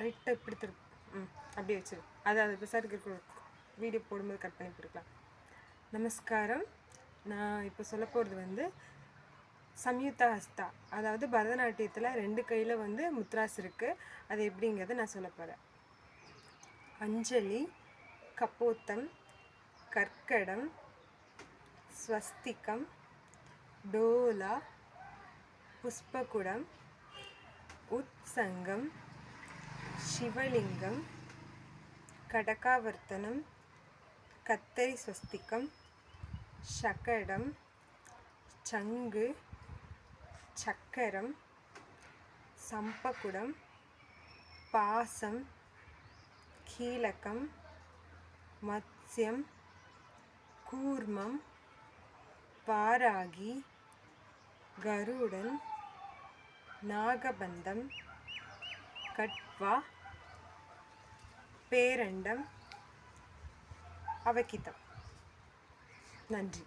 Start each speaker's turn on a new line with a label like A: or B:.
A: லைட்டாக இப்படி திரு ம் அப்படியே வச்சிரு. அது அது விசாரிக்க வீடியோ போடும்போது கட் பண்ணி கொடுக்கலாம். நமஸ்காரம். நான் இப்போ சொல்ல போகிறது வந்து சம்யுக்தா ஹஸ்தா. அதாவது பரதநாட்டியத்தில் ரெண்டு கையில் வந்து முத்ராஸ் இருக்குது அது எப்படிங்கிறத நான் சொல்ல போகிறேன் அஞ்சலி கப்போத்தம் கற்கடம் ஸ்வஸ்திகம் டோலா புஷ்பகுடம் உத்சங்கம் சிவலிங்கம் கடகாவர்த்தனம் கத்தரி ஸ்வஸ்திகம் சகடம் சங்கு சக்கரம் சம்பகுடம் பாசம் கீழக்கம் மத்ஸ்யம் கூர்மம் பாராகி கருடன் நாகபந்தம் கட்வா பேரண்டம் அவகிதம். நன்றி.